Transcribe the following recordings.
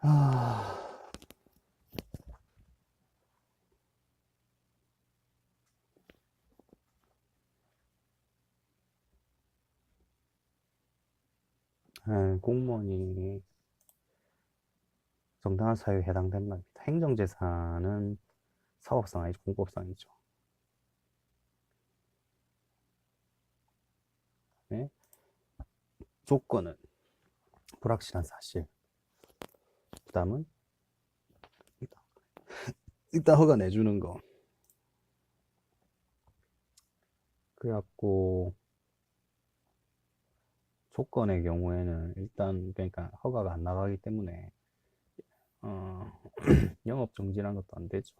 아, 네, 공무원이 정당한 사유에 해당된답니다. 행정재산은 사업상 아니죠, 공법상이죠. 네. 조건은 불확실한 사실. 그 다음은 일단, 일단 허가 내주는 거. 그래갖고 조건의 경우에는 일단 그러니까 허가가 안 나가기 때문에 어, 영업 정지란 것도 안 되죠.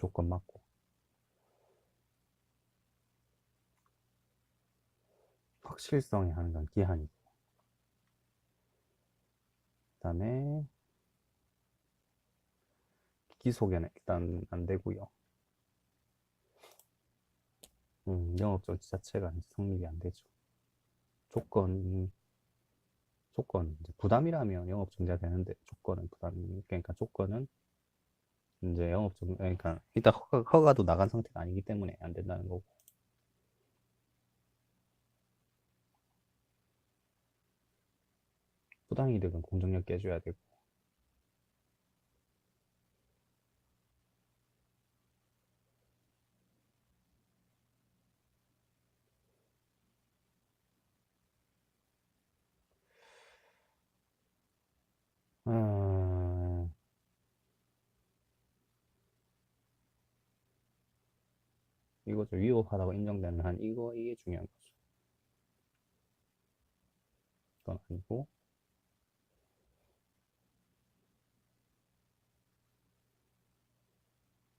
조건 맞고. 확실성이 하는 건 기한이고. 그 다음에 기소개는 일단 안 되고요. 음, 영업정지 자체가 성립이 안 되죠. 조건, 조건, 부담이라면 영업정지가 되는데, 조건은 부담, 그러니까 조건은 이제 영업정, 그러니까 일단 허가, 허가 도 나간 상태가 아니기 때문에 안 된다는 거고. 부당이득은 공정력 깨줘야 되고. 거죠. 위법하다고 인정되는 한 이거 이게 중요한 거죠. 그건 아니고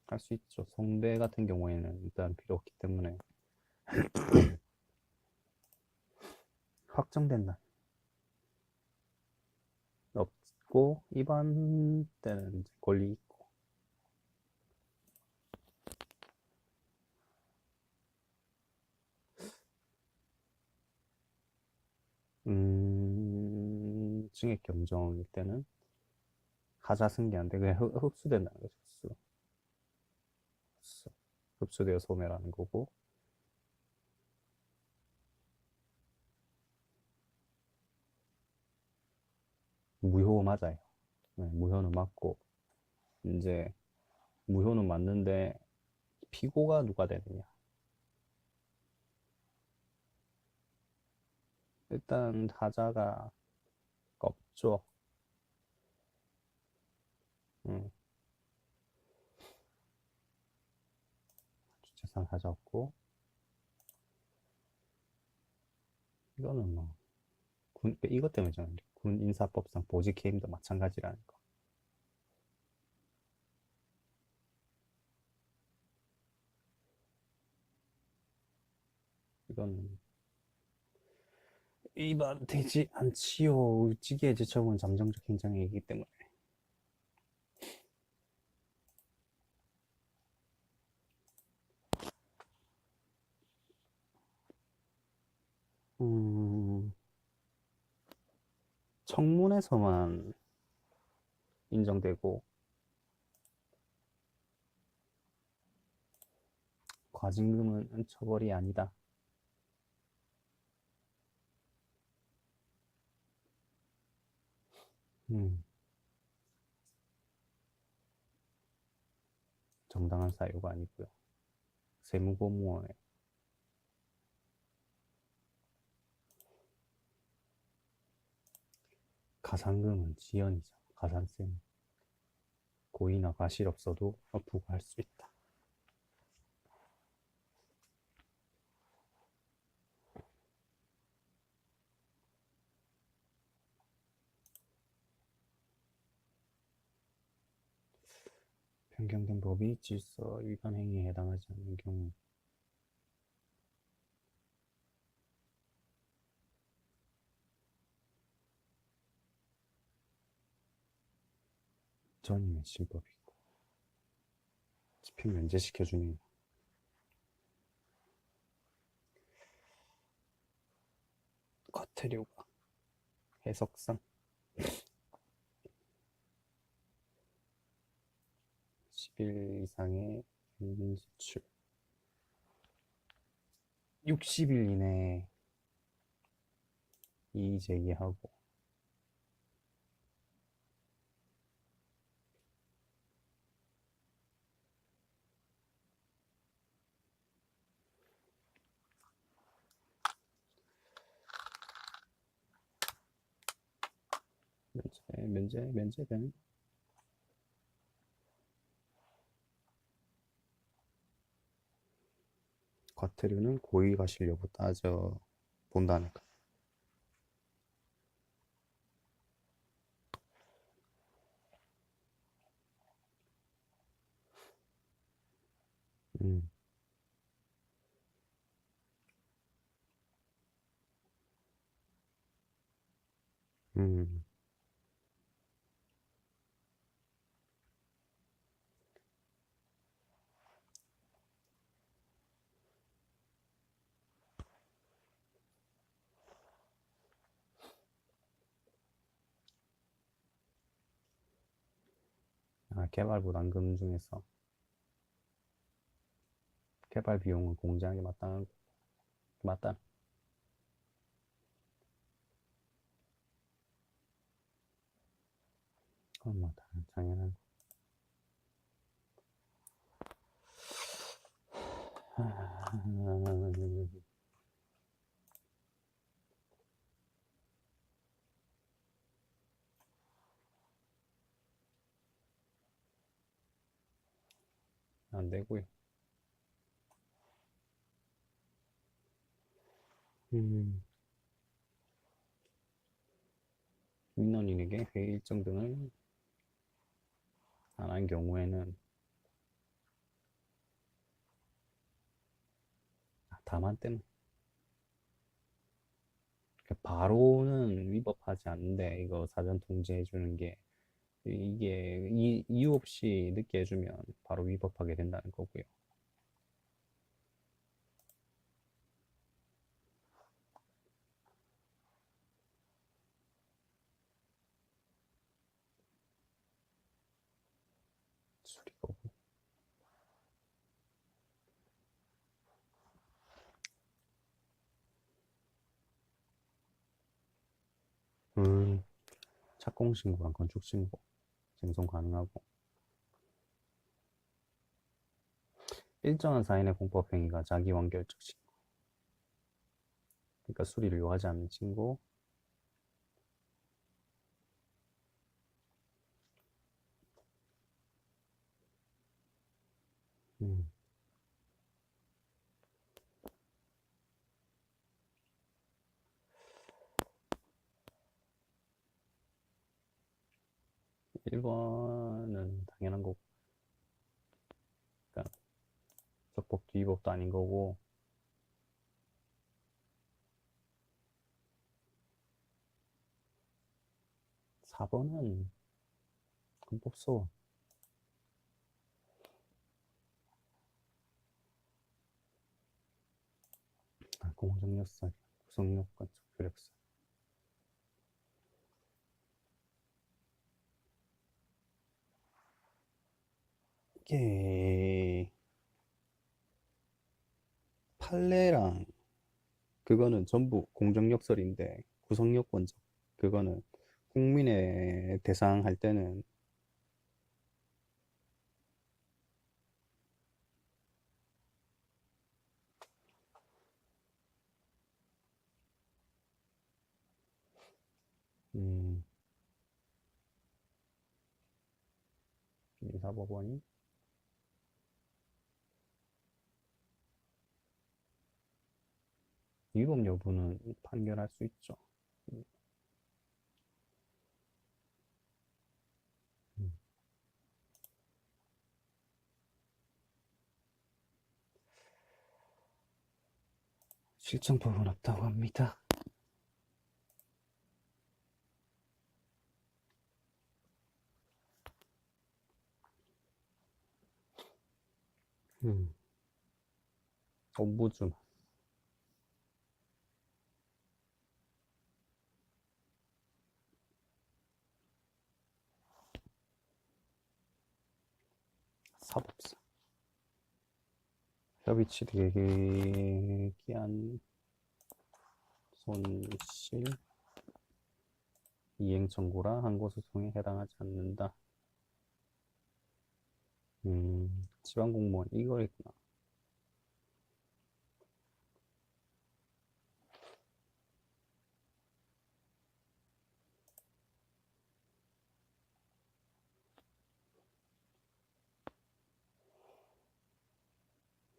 할 수 있죠. 성배 같은 경우에는 일단 필요 없기 때문에 확정된다. 없고 입안 때는 권리 있고 음, 증액 겸정일 때는 하자 승계한데 그냥 흡- 흡수된다는 거죠. 흡수. 흡수. 흡수되어 소멸하는 거고 무효 맞아요. 네, 무효는 맞고 이제 무효는 맞는데 피고가 누가 되느냐? 일단 하자가 없죠. 음. 주체상 하자 없고 이거는 뭐 군, 이것 때문에 저는 군 인사법상 보직 해임도 마찬가지라는 거. 이건 위반되지 않지요. 직위의 제척은 잠정적 행정이기 때문에. 음, 청문회에서만 인정되고 과징금은 처벌이 아니다. 음, 정당한 사유가 아니고요. 세무공무원의 가산금은 지연이죠. 가산세 고의나 과실 없어도 부과할 수 있다. 변경된 법이 질서 위반 행위에 해당하지 않는 경우 전이면 실법이고 집행 면제시켜주네요. 과태료가 해석상 10일 이상의 연금 지출. 60일 이내에 이의 제기하고. 면제, 면제, 면제된 과태료는 고의 과실 여부 따져 본다니까. 음. 음. 아, 개발 부담금 중에서 개발 비용은 공제하는 게 마땅한 맞다. 그건 뭐 다- 당연한 안 되고요. 음. 민원인에게 회의 일정 등을 안 한 경우에는 아, 다만 때문에 그러니까 바로는 위법하지 않는데 이거 사전 통지해 주는 게 이게 이, 이유 없이 늦게 해주면 바로 위법하게 된다는 거고요. 착공신고랑 건축신고 쟁송 가능하고. 일정한 사인의 공법행위가 자기 완결적 신고. 그러니까 수리를 요하지 않는 신고 음. 일번은 당연한 거고 그러니까 적법도 위법도 아닌 거고. 4번은 헌법소 아, 공정력사 구성요건 적표력사. 이게 판례랑 그거는 전부 공정력설인데 구성요건적 그거는 국민의 대상 할 때는 음, 민사법원이 위법 여부는 판결할 수 있죠. 음. 실정법은 없다고 합니다. 음. ombudsman. 사법사. 협의 취득에 기한 손실 이행 청구라 항고 소송에 해당하지 않는다. 음, 지방 공무원 이거겠구나.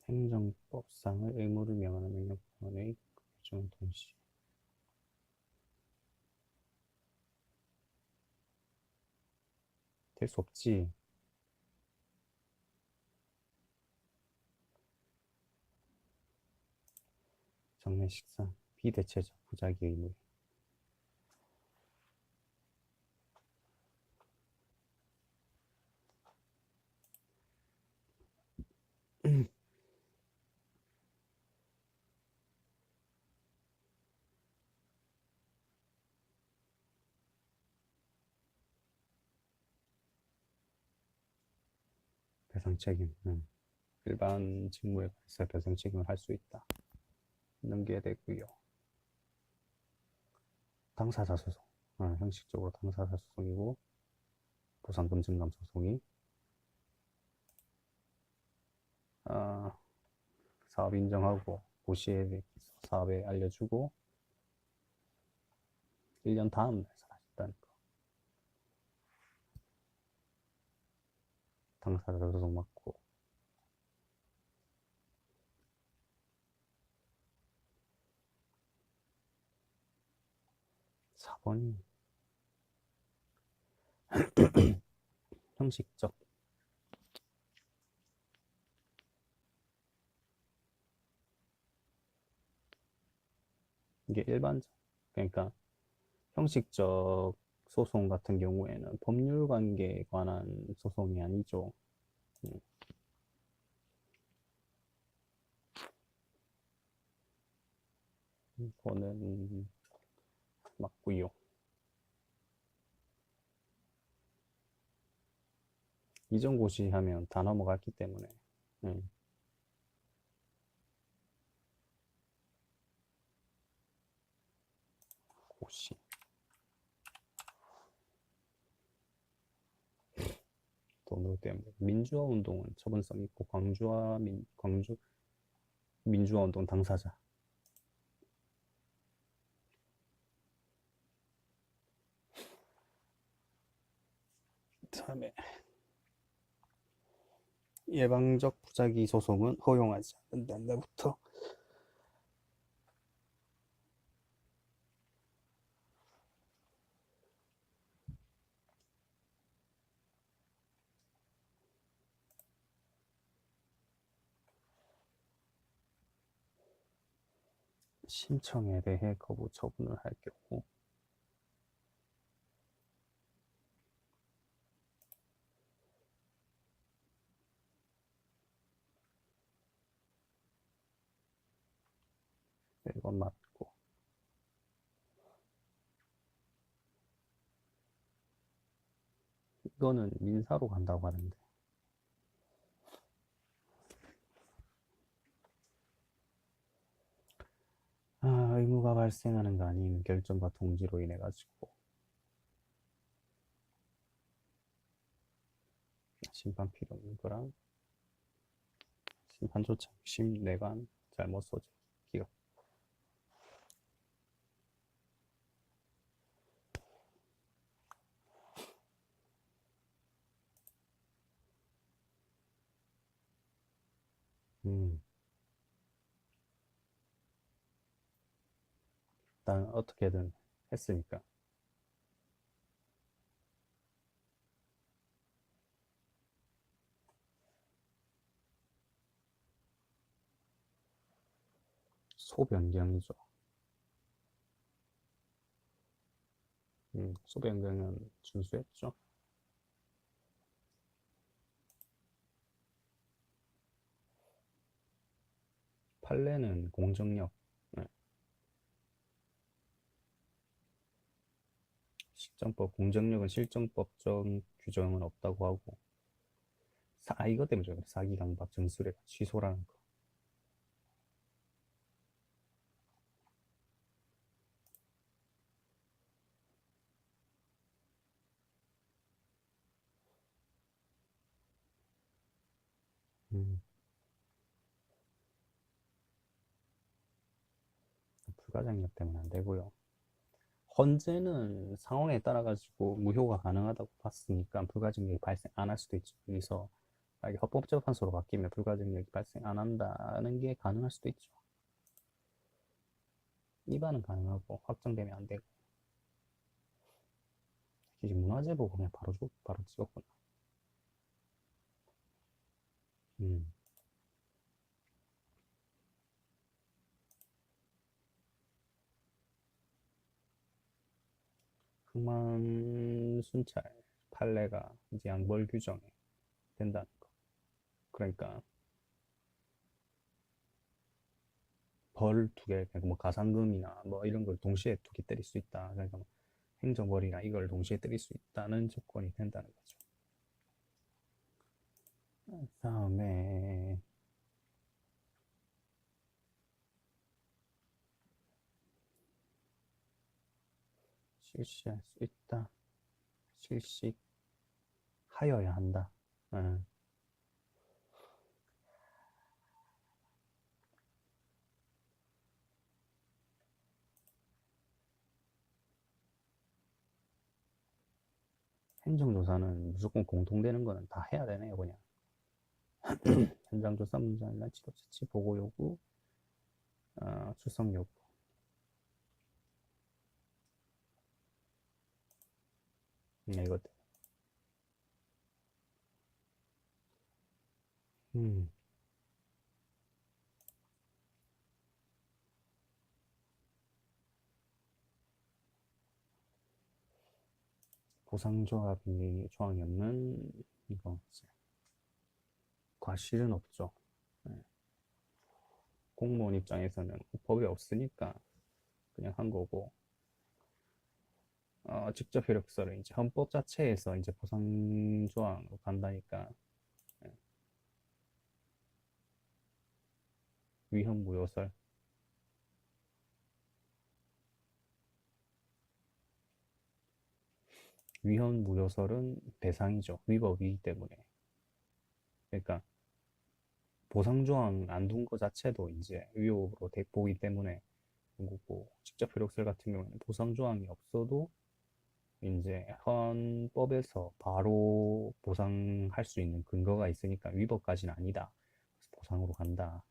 행정 법상의 의무를 명하는 명령권의 규정은 동시에 될수 없지. 장례식상 비대체적 부작위 의무 배상 책임 음. 일반 직무에 관해서 배상 책임을 할 수 있다. 넘겨야 되고요. 당사자 소송, 어, 형식적으로 당사자 소송이고 보상금 증감 소송이 어, 사업 인정하고 고시에 사업에 알려주고 1년 다음 날 사라졌다는 거. 당사자 소송 맞고. 4번이 형식적. 이게 일반적. 그러니까 형식적 소송 같은 경우에는 법률 관계에 관한 소송이 아니죠. 음. 이거는 맞고요. 이전 고시 하면 다 넘어갔기 때문에 음. 고시 돈으로 때문에 민주화 운동은 처분성 있고 광주와 민 광주 민주화 운동 당사자. 다음에 예방적 부작위 소송은 허용하지 않는다부터 신청에 대해 거부 처분을 할 경우. 이건 맞고. 이거는 민사로 간다고 하는데 아, 의무가 발생하는 거 아닌 결정과 통지로 인해 가지고. 심판 필요 없는 거랑 심판 조차 심내관 잘못 써줘 기각 음. 일단 어떻게든 했으니까 소변경이죠. 음, 소변경은 준수했죠. 판례는 공정력. 네. 실정법, 공정력은 실정법적 규정은 없다고 하고. 사, 아, 이것 때문에 그래. 사기 강박 전술의 취소라는 거. 음. 불가장력 때문에 안 되고요. 헌재는 상황에 따라 가지고 무효가 가능하다고 봤으니까 불가증력이 발생 안 할 수도 있죠. 여기서 만약에 헌법재판소로 바뀌면 불가증력이 발생 안 한다는 게 가능할 수도 있죠. 위반은 가능하고 확정되면 안 되고. 이게 문화재 보고 그냥 바로 줘, 바로 찍었구나. 음. 흑만 순찰 판례가 이제 양벌 규정에 된다는 거. 그러니까 벌 두 개, 그러니까 뭐 가상금이나 뭐 이런 걸 동시에 두 개 때릴 수 있다. 그러니까 뭐 행정벌이나 이걸 동시에 때릴 수 있다는 조건이 된다는 거죠. 다음에 실시할 수 있다. 실시하여야 한다. 응. 행정조사는 무조건 공통되는 거는 다 해야 되네요, 그냥. 현장조사 문제 아니라 지도처치 보고 요구, 어, 출석 요구. 네, 이것들. 음. 보상 조합이 조항이 없는 이거 과실은 없죠. 네. 공무원 입장에서는 법이 없으니까 그냥 한 거고 어, 직접 효력서를 이제 헌법 자체에서 이제 보상 조항으로 간다니까 네. 위헌 무효설 위헌 무효설은 대상이죠. 위법이기 때문에. 그러니까 보상 조항 안 둔 거 자체도 이제 위법으로 보기 때문에 그리고 직접 효력설 같은 경우에는 보상 조항이 없어도 이제 헌법에서 바로 보상할 수 있는 근거가 있으니까 위법까지는 아니다. 보상으로 간다.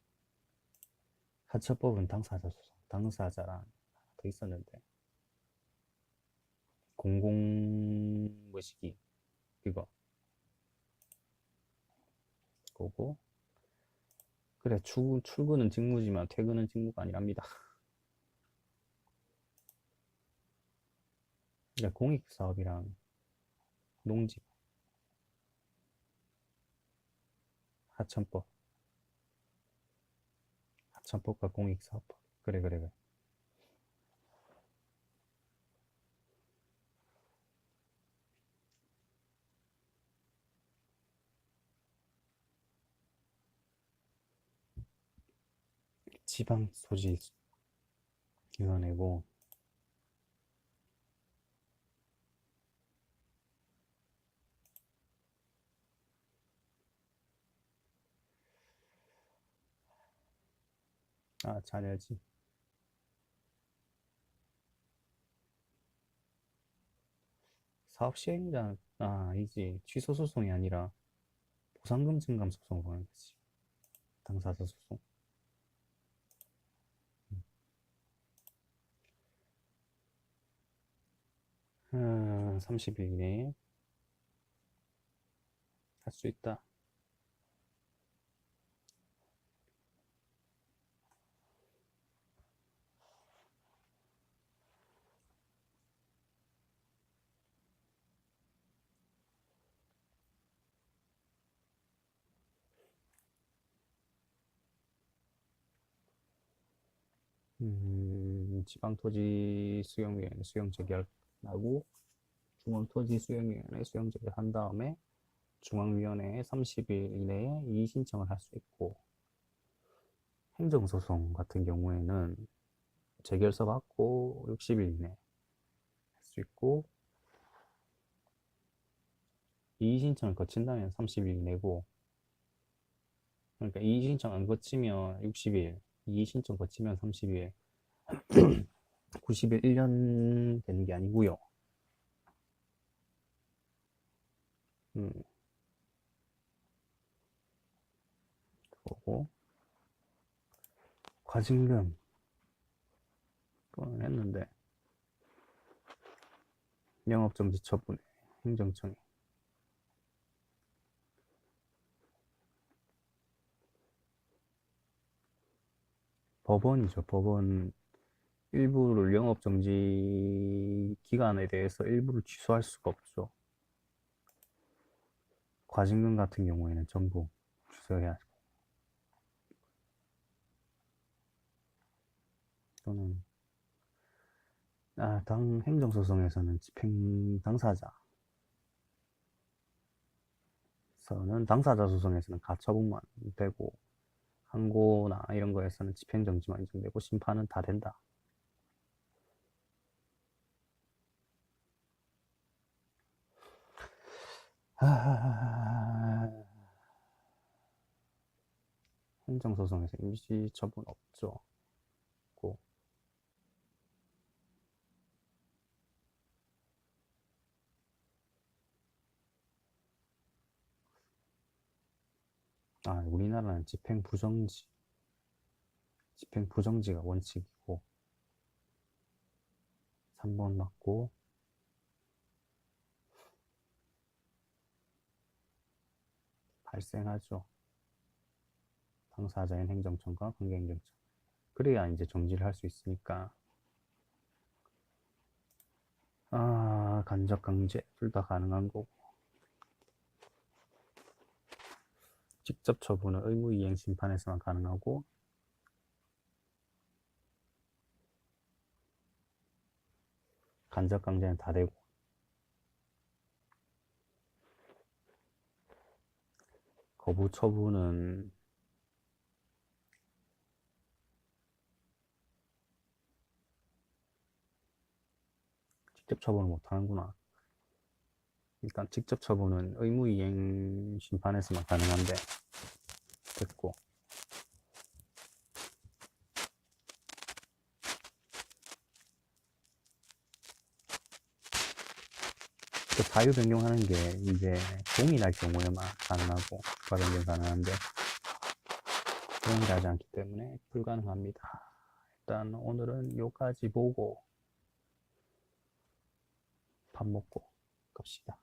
하처법은 당사자 소송, 당사자란 더 있었는데 공공 뭐시기 그거 그거 그래 출, 출근은 직무지만 퇴근은 직무가 아니랍니다. 그러니까 공익사업이랑 농집. 하천법 하천법과 공익사업법 그래 그래 그래. 지방 소지위원회고 아, 잘해야지. 사업 시행자, 아, 아니지. 취소 소송이 아니라 보상금 증감 소송을 하는 거지. 당사자 소송. 음, 30일 이내에 할수 있다. 음, 지방 토지 수용위원회 수용 재결하고 중앙 토지 수용위원회 수용 재결한 다음에 중앙위원회에 30일 이내에 이의 신청을 할 수 있고 행정소송 같은 경우에는 재결서 받고 60일 이내 할 수 있고 이의 신청을 거친다면 30일 이내고 그러니까 이의 신청 안 거치면 60일 이의 신청 거치면 30일 90일 1년 되는 게 아니고요. 음. 그거고. 과징금. 했는데. 영업정지 처분에 행정청이 법원이죠. 법원 일부를 영업 정지 기간에 대해서 일부를 취소할 수가 없죠. 과징금 같은 경우에는 전부 취소해야 하고 또는 아, 당 행정소송에서는 집행 당사자 서는 당사자 소송에서는 가처분만 되고 항고나 이런 거에서는 집행정지만 인정되고 심판은 다 된다. 아... 행정소송에서 임시처분 없죠. 고. 아, 우리나라는 집행 부정지, 집행 부정지가 원칙이고, 3번 맞고, 발생하죠. 당사자인 행정청과 관계행정청. 그래야 이제 정지를 할 수 있으니까. 아, 간접 강제 둘 다 가능한 거고. 직접 처분은 의무이행 심판에서만 가능하고 간접 강제는 다 되고 거부 처분은 직접 처분을 못 하는구나. 일단 직접 처분은 의무이행 심판에서만 가능한데 됐고 그 자유 변경하는 게 이제 동일할 경우에만 가능하고 추가 변경 가능한데 동일하지 않기 때문에 불가능합니다. 일단 오늘은 요까지 보고 밥 먹고 갑시다.